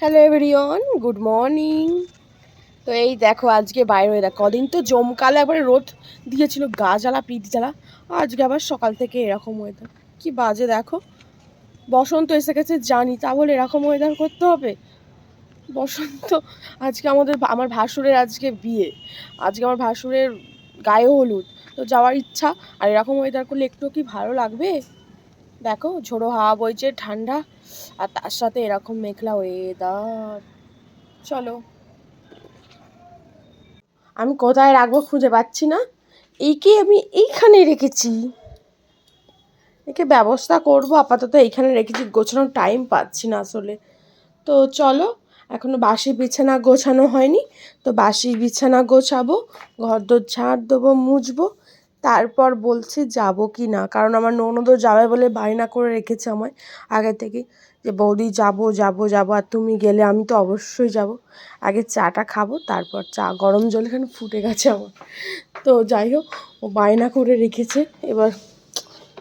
Hello everyone good morning তো এই দেখো, আজকে বাইরে হয়ে দেখো, কদিন তো জমকালে একবারে রোদ দিয়েছিল, গা জ্বালা, পিঠ জ্বালা, আজকে আবার সকাল থেকে এরকম ওয়েদার কি বাজে দেখো। বসন্ত এসে গেছে, জানি তা বলে এরকম ওয়েদার করতে হবে। বসন্ত, আজকে আমাদের আমার ভাসুরের আজকে বিয়ে। আজকে আমার ভাসুরের গায়ে হলুদ। তো যাওয়ার ইচ্ছা, আর এরকম ওয়েদার করলে একটু কি ভালো লাগবে? দেখো, ঝোড়ো হাওয়া বইছে, ঠান্ডা, আর তার সাথে এরকম মেঘলা ওয়েদার চলো। আমি কোথায় রাখব খুঁজে পাচ্ছি না। একে আমি এইখানে রেখেছি। একে ব্যবস্থা করব, আপাতত এইখানে রেখেছি, গোছানোর টাইম পাচ্ছি না আসলে। তো চলো, এখনও বাসি বিছানা গোছানো হয়নি। তো বাসি বিছানা গোছাবো ঘর দোর ঝাঁট দেবো, মুছবো। তারপর বলছি, যাব কি না? কারণ আমার ননদও যাবে বলে বায়না করে রেখেছে আমায় আগে থেকে যে, বৌদি, যাব যাব যাব, আর তুমি গেলে আমি তো অবশ্যই যাব। আগে চাটা খাব, তারপর চা। গরম জল এখানে ফুটে গেছে আমার। তো যাই হোক, ও বায়না করে রেখেছে। এবার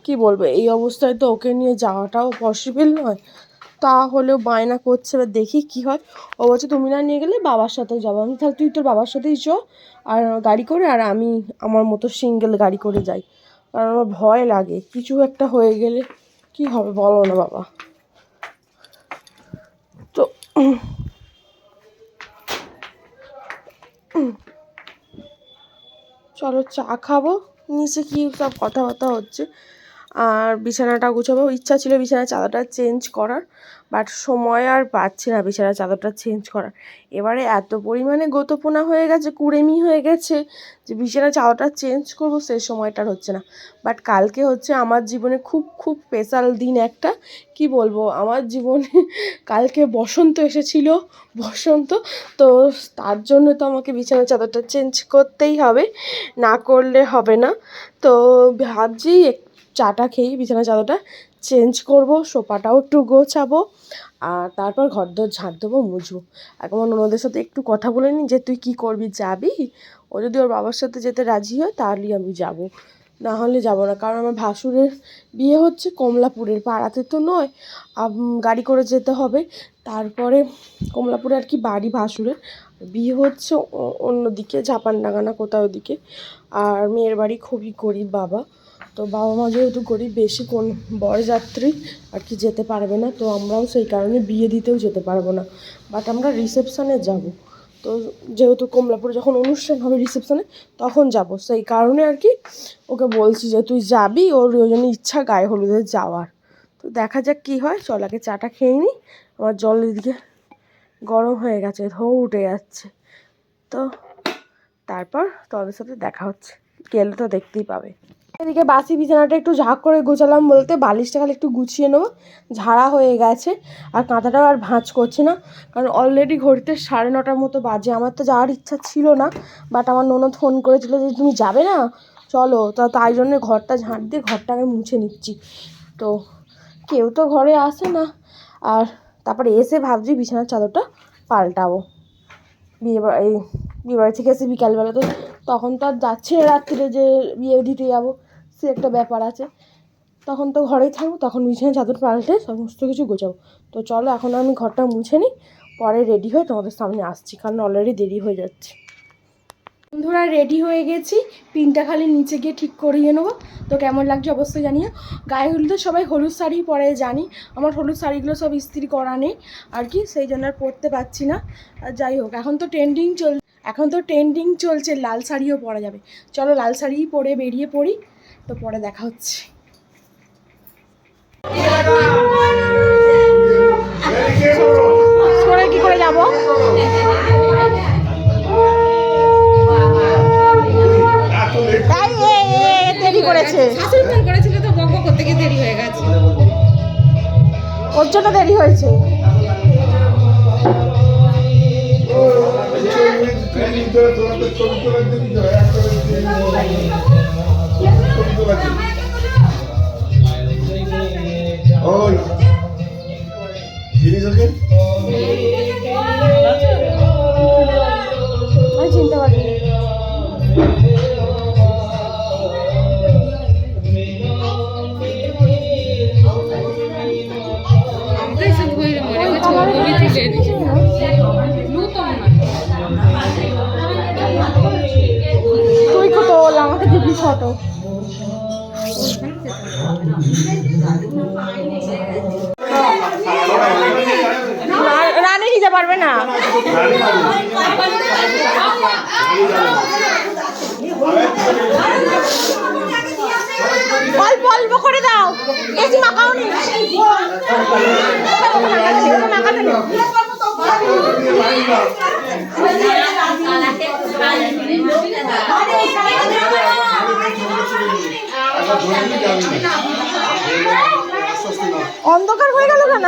কি বলব? এই অবস্থায় তো ওকে নিয়ে যাওয়াটাও পসিবল নয়। তাহলেও বায়না করছে, এবার দেখি কি হয়। ও বলছে, তুমি না নিয়ে গেলে বাবার সাথেও যাব। আমি তাহলে তুই তোর বাবার সাথেই চ আর গাড়ি করে, আর আমি আমার মতো সিঙ্গেল গাড়ি করে যাই। কারণ আমার ভয় লাগে, কিছু একটা হয়ে গেলে কি হবে বলো না বাবা। তো চলো চা খাব। নিচে কি সব কথাবার্তা হচ্ছে? আর বিছানাটা গুছাবো। ইচ্ছা ছিল বিছানার চাদরটা চেঞ্জ করার বাট সময় আর পাচ্ছি না বিছানার চাদরটা চেঞ্জ করার। এবারে এত পরিমাণে গোতপোনা হয়ে গেছে, কুড়েমি হয়ে গেছে, যে বিছানার চাদরটা চেঞ্জ করব সে সময়টার হচ্ছে না। বাট কালকে হচ্ছে আমার জীবনে খুব খুব স্পেশাল দিন একটা। কি বলব? আমার জীবনে কালকে বসন্ত এসেছিল, বসন্ত। তো তার জন্য তো আমাকে বিছানার চাদরটা চেঞ্জ করতেই হবে, না করলে হবে না। তো ভাবছি চাটা খেয়েই বিছানার চাদরটা চেঞ্জ করব, সোফাটাও একটু গোছাবো, আর তারপর ঘর দর ঝাঁট দেবো মুছবো। এখন ওনাদের সাথে একটু কথা বলে নিই যে, তুই কী করবি, যাবি? ও যদি ওর বাবার সাথে যেতে রাজি হয়, তাহলেই আমি যাব। না হলে যাব না, কারণ আমার ভাসুরের বিয়ে হচ্ছে কমলাপুরের পাড়াতে তো নয়। গাড়ি করে যেতে হবে। তারপরে কমলাপুরে আর কি বাড়ি ভাসুরের। বিয়ে হচ্ছে অন্যদিকে, ঝাপানডাঙ্গানা কোথাও দিকে আর মেয়ের বাড়ি খুবই গরিব বাবা। তো বাবা মা যেহেতু গরিব, বেশি কোন বরযাত্রী আর কি যেতে পারবে না, তো আমরাও সেই কারণে বিয়ে দিতেও যেতে পারব না। বাট আমরা রিসেপশানে যাব। তো যেহেতু কমলাপুরে যখন অনুষ্ঠান হবে রিসেপশানে তখন যাব। সেই কারণে আর কি ওকে বলছি যে, তুই যাবি? ওর ওই জন্য ইচ্ছা গায়ে হলুদে যাওয়ার। তো দেখা যাক কী হয়। চল আগে চাটা খেয়ে নিই আমার জল এদিকে গরম হয়ে গেছে ধো উঠে যাচ্ছে। তো তারপর তোমাদের সাথে দেখা হচ্ছে। গেলে তো দেখতেই পাবে। এদিকে বাসি বিছানাটা একটু ঝাঁক করে গোছালাম বলতে বালিশটা খালি একটু গুছিয়ে নেব। ঝাড়া হয়ে গেছে। আর কাঁথাটাও আর ভাঁজ করছে না। কারণ অলরেডি ঘড়িতে সাড়ে নটার মতো বাজে। আমার তো যাওয়ার ইচ্ছা ছিল না। বাট আমার ননদ ফোন করেছিল যে, তুমি যাবে না? চলো। তা তাই জন্য ঘরটা ঝাঁট দিয়ে ঘরটা আমি মুছে নিচ্ছি। তো কেউ তো ঘরে আসে না। আর তারপরে এসে ভাবছি বিছানার চাদরটা পাল্টাবো। বিয়ে এই বিয়ে বাড়ি থেকে এসে বিকালবেলা তো তখন তো আর যাচ্ছে রাত্রিরে যে বিয়ে দিতে যাব। সে একটা ব্যাপার আছে। তখন তো ঘরেই থাকব, তখন বিছানা চাদর পাল্টে সমস্ত কিছু গোছাবো। তো চলো, এখন আমি ঘরটা মুছে নিই, পরে রেডি হয়ে তোমাদের সামনে আসছি, কারণ অলরেডি দেরি হয়ে যাচ্ছে। বন্ধুরা রেডি হয়ে গেছি, পিনটা খালি নিচে গিয়ে ঠিক করিয়ে নেব। তো কেমন লাগছে অবশ্যই জানিও। গায়ে হলুদে সবাই হলুদ শাড়ি পরে জানি, আমার হলুদ শাড়িগুলো সব ইস্ত্রি করা নেই, আর কি, সেই জন্য আর পরতে পারছি না। যাই হোক, এখন তো ট্রেন্ডিং চল, এখন তো ট্রেন্ডিং চলছে, লাল শাড়িও পরা যাবে। চলো, লাল শাড়িই পরে বেরিয়ে পড়ি। তো পরে দেখা হচ্ছে। কি করে যাব? তাই দেরি করেছে। করেছিল তো বক করতে গিয়ে দেরি হয়ে গেছে। ওর জন্য দেরি হয়েছে। ওই। জিনিস ওকে? অন্ধকার হয়ে গেল কেন?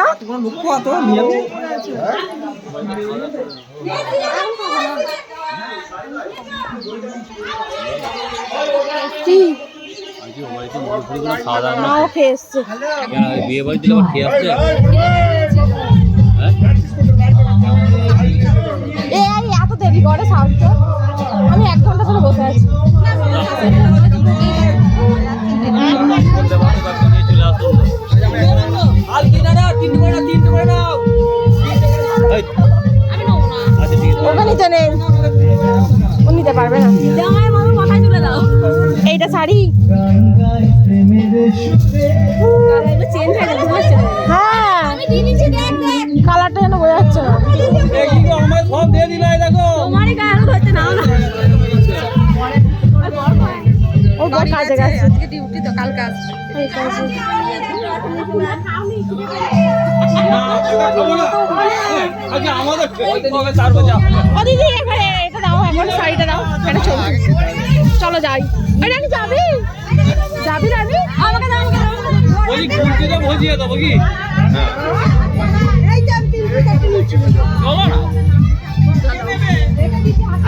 কি? মাও খেয়ে এসছে। বিয়ে বাড়ি খেয়ে আসছে হ্যাঁ এত দেরি করে সাউন্ড আমি এক ঘণ্টা ধরে বসে আছি। নিতে পারবে না। এইটা শাড়ি? কালারটা বোঝা যাচ্ছে এটা দাও দাও। চল যাই। রানী ভজিয়ে দেবো কি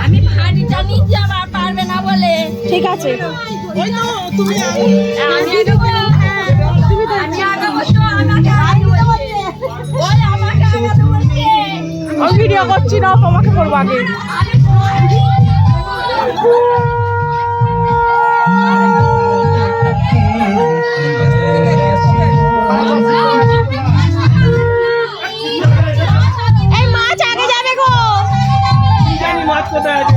আমি ভারীটা নিতে আবার পারবে না বলে। ঠিক আছে। আমি আমি আগে বসো আমাকে আগে বলছে। ওই আমাকে আগে বলছে। আমি ভিডিও করছি না তোমাকে করব আগে। মাছ কোথায় আছে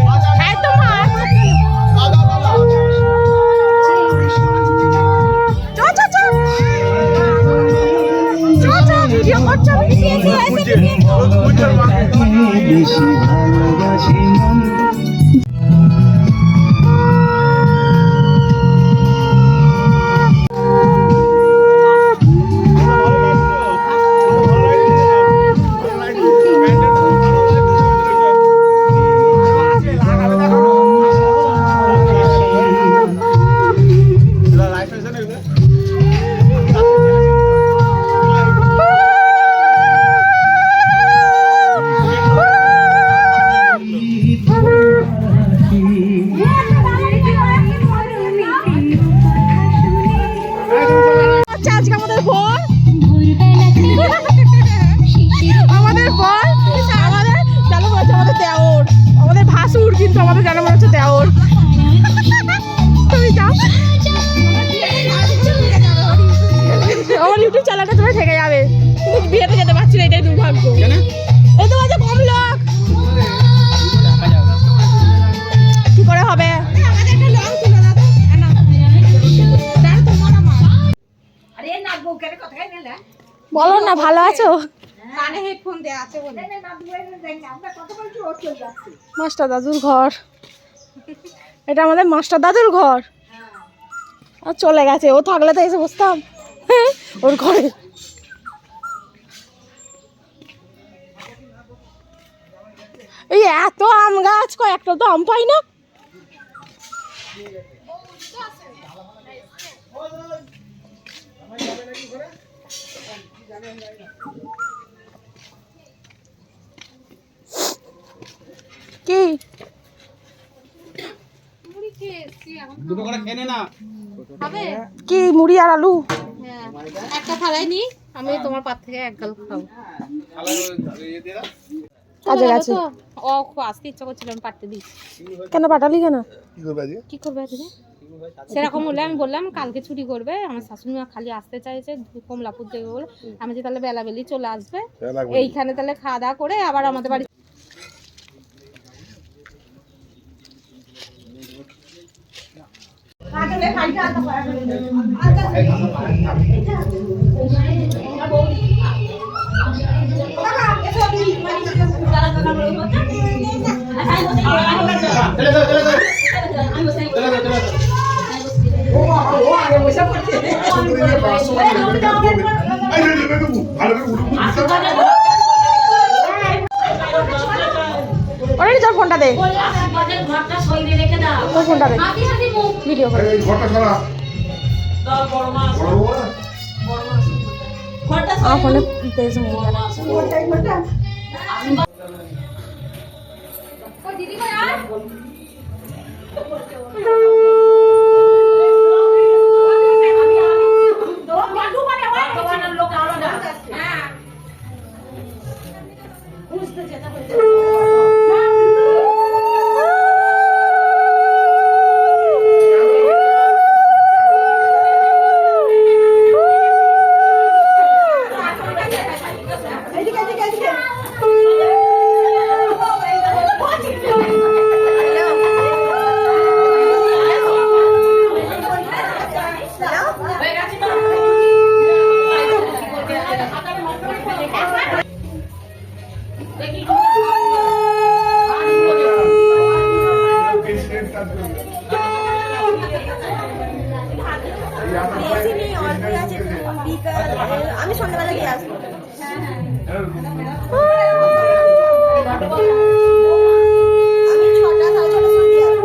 বলো না ভালো আছো? কানে হেডফোন দেয়া আছে বলে। মাস্টার দাদুর ঘর। এটা আমাদের মাস্টার দাদুর ঘর। আর চলে গেছে ও থাকলে তো এসে বসতাম। ওর ঘরে। এই এত আম গাছ কয়েকটা তো আম পাই না? কি? দুটো করে খেয়ে না। হবে? কি মুড়ি আর আলু? হ্যাঁ। একটা থালায় নি আমি তোমার পাত থেকে এক গাল খাব। কাজে গেছে। ও খুব আসতে ইচ্ছা করছিল আমি পাঠতে দিই। কেন পাঠালি কেন? কি করবে আজকে? সেরকম হলে আমি বললাম কালকে ছুটি করবে আমার শাশুড়ি মা খালি আসতে চাইছে কমলাপুর থেকে বলে। আমি যে তাহলে বেলাবেলি চলে আসবে এইখানে তাহলে খাওয়া দাওয়া করে আবার আমাদের বাড়ি ওরে দাও। তোর ফোনটা দে ভিডিও করে। আমার ফোনে তেজ নেই। দিদি আমি সন্ধ্যাবেলা গিয়ে আসব। আমি ছটা সাড়ে ছটার সময় দিয়ে আসব।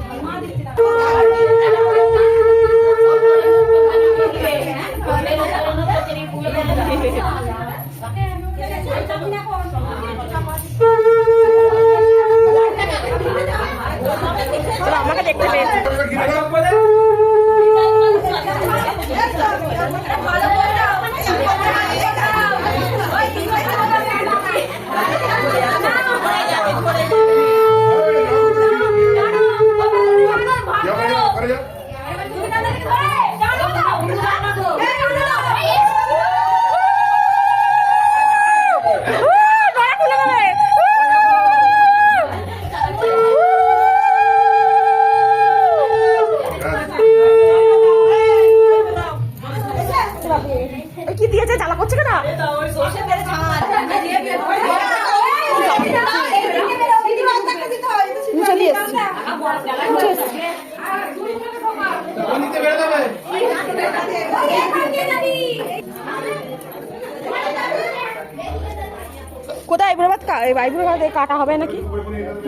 কি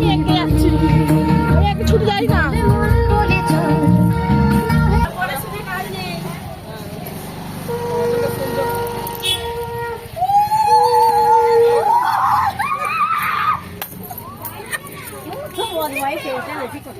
আমি এগিয়ে যাচ্ছি আমি একে ছুটে যাই না One wife is a difficult.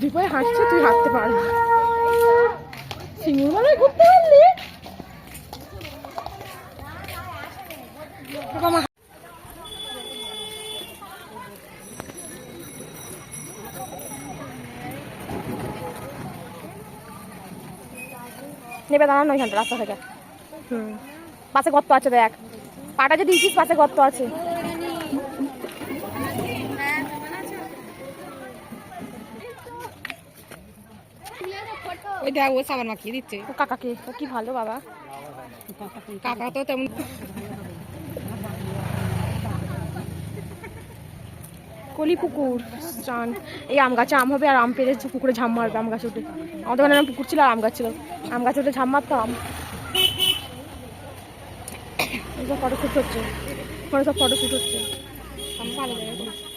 খুদি পায়ে হাঁটছে, তুই হাঁটতে পারবি সিঙ্গুর বেলায় ঘুরতে পারলি? নেবে, দাঁড়ানো ওইখানটা, রাস্তা থেকে। হুম। পাশে গর্ত আছে, দেখ। পাটা যদি ইচিস পাশে গর্ত আছে। ওই দেখ ও সাবান মাখিয়ে দিচ্ছে। ও কাকাকে ও কি ভালো বাবা। কাকা তো তেমন কলি পুকুর স্নান এই আম গাছে আম হবে আর আম পেরে পুকুরে ঝাম মারবে আম গাছে উঠে। আমাদের ওখানে পুকুর ছিল আর আম গাছ ছিল। আম গাছে উঠে ঝাম মারতাম এইসব ফটো শ্যুট হচ্ছে। ফটো সব ফটো শ্যুট হচ্ছে। আমি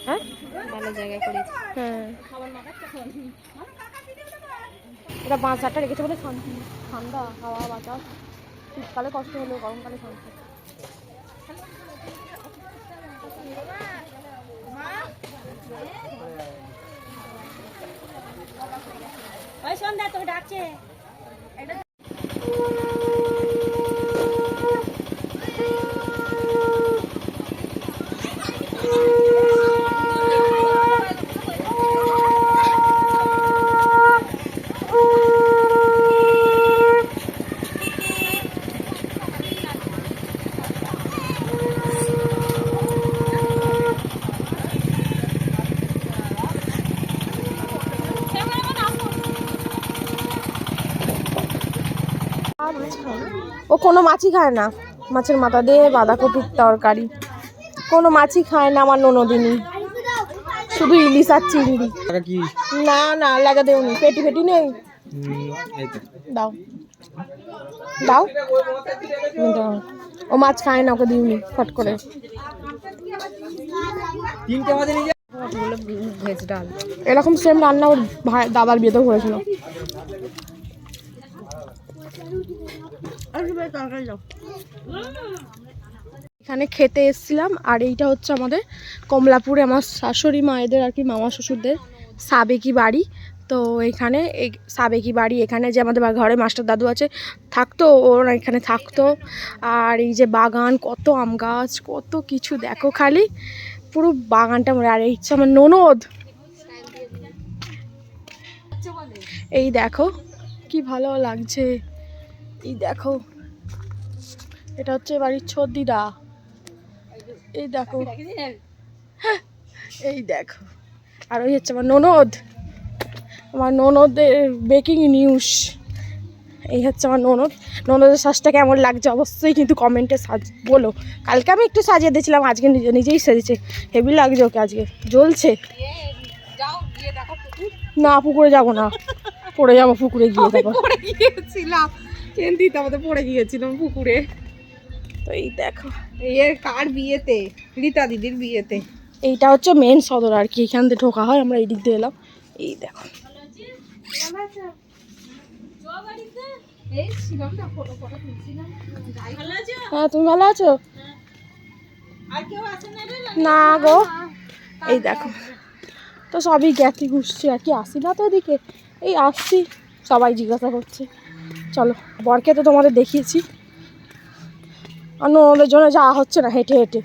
হ্যাঁ? ভালো জায়গায় করেছি। হ্যাঁ। এটা বাঁশ ঝাড়টা রেখেছে বলে শান্তি ঠান্ডা হাওয়া, বাতাস। শীতকালে কষ্ট হলেও গরমকালে শান্তি ওই সন্ধ্যা তোকে ডাকছে। ও কোনো মাছই খায় না। মাছের মাথা দিয়ে বাঁধাকপির তরকারি। কোনো মাছই খায় না আমার ননদিনী। শুধু ইলিশ আর চিংড়ি। না না লাগা দেওনি। পেটি পেটি নেই? দাও। দাও। ও মাছ খায় না ওকে দিইনি ফট করে। এরকম সেম রান্না ওর ভাই দাদার বিয়েতেও হয়েছিল। এখানে খেতে এসেছিলাম, আর এইটা হচ্ছে আমাদের কমলাপুরে আমার শাশুড়ি মায়েদের আর কি মামা শ্বশুরদের সাবেকি বাড়ি। তো এখানে এই সাবেকি বাড়ি, এখানে যে আমাদের ঘরে মাস্টার দাদু আছে, থাকতো, ওরা এখানে থাকতো। আর এই যে বাগান, কত আম গাছ, কত কিছু, দেখো খালি, পুরো বাগানটা মনে আর এই হচ্ছে আমার ননদ। এই দেখো, কি ভালো লাগছে। এই দেখো। এটা হচ্ছে বাড়ির ছদ্দিদা এই দেখো। এই দেখো। আর ওই হচ্ছে আমার ননদ। আমার ননদের বেকিং নিউজ এই হচ্ছে আমার ননদ। ননদের শ্বাসটা কেমন লাগছে অবশ্যই কিন্তু কমেন্টে সাজ বলো। কালকে আমি একটু সাজিয়ে দিয়েছিলাম আজকে নিজে নিজেই সাজেছে। হেভি লাগছে ওকে আজকে। জ্বলছে। না পুকুরে যাব না। পড়ে যাব পুকুরে গিয়ে দেখো পড়ে গিয়েছিলাম। চেন্তিতে আমাদের পড়ে গিয়েছিলাম পুকুরে। তো এই দেখো। এর কার বিয়েতে? রীতা দিদির বিয়েতে। এইটা হচ্ছে মেন সদর আর কি এখান থেকে ঢোকা হয় আমরা এই দিক দিয়ে এলাম। এই দেখো। হ্যাঁ তুমি ভালো আছো? না গো। এই দেখো। তো সবই জ্ঞাতি ঘুরছি আর কি আসি না তো এদিকে? এই আসছি সবাই জিজ্ঞাসা করছে। চলো বরকে তো তোমাদের দেখিয়েছি। আর ওদের জন্য যাওয়া হচ্ছে না হেঁটে হেঁটে।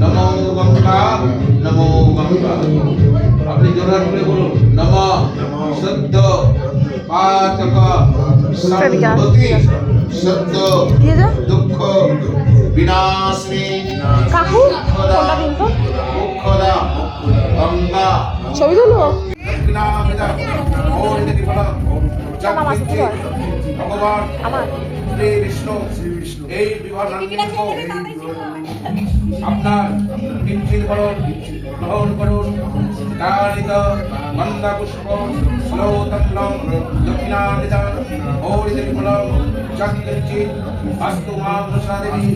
নমো গঙ্গা নমো গঙ্গা। আপনি জোরার করে বলুন নম। সদ্য পাতক সম্পত্তি সদ্য দুঃখ। বিনাশিনী। কাকু ফোনটা দিন তো? মুখদা গঙ্গা। ছবি তুলবো? ওম? ভগবান শ্রী বিষ্ণু এই নন্দিনীকে আপনার কিঞ্চিত করুন গ্রহণ করুন কালিত মন্দা পুষ্প শ্লোতম্লম দক্ষিণাদিদান হরিদেবী ফলম চক্রিঞ্চিত বাস্তু মা দেবী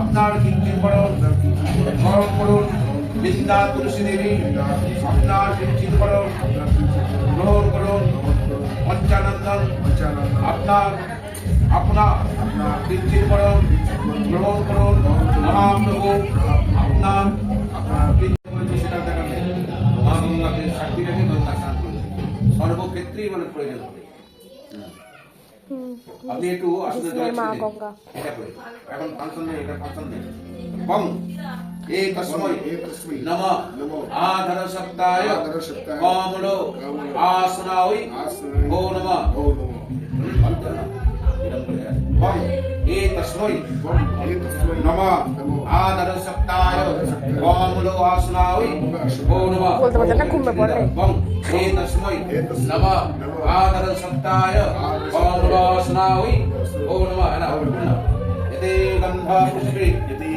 আপনার কিঞ্চিত করুন গ্রহণ করুন বিদ্যা তুলসী দেবী। আপনার কিঞ্চিত করুন গ্রহণ করুন পঞ্চানন্দন আপনার আপনার করুন গ্রহণ করুন মহাপ্রভু আপনার সেটা দেখা মা গঙ্গাকে সাক্ষী রেখে গঙ্গা স্নান করবে সর্বক্ষেত্রেই মানে প্রয়োজন হবে। আপনি একটু আসলে করে এখন ফাংশন নেই এটা ফাংশন নেই। এ তস্মৈ নম আধর সপ্তায় কমলো আসনাই ও নম বং এ তস্মৈ নম আধর সপ্তায় কমলো আসনাই ও নম বলতে বলতে না ঘুমে পড়ে বং এ তস্মৈ নম আধর সপ্তায় কমলো আসনাই ও নম হ্যাঁ না यदि गन्धा पुष्पे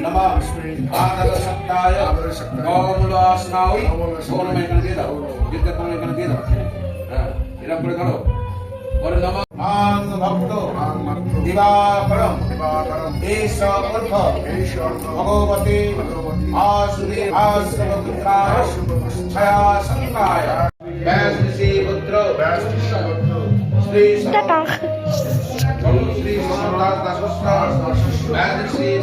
नमः आदर सत्ताय कमलासनाय ओम में कर दे दो जितने तुम कर दे दो हां এরকম করে ধরো বলে নম আং ভক্ত দিবাকরম এষ অর্থ ভগবতে আসুরে আশ্রমপুত্রায় ছায়া সংকায় ব্যাস শ্রী পুত্র শ্রী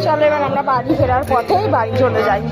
চলো এবার আমরা বাড়ি ফেরার পথেই বাড়ি চলে যাই।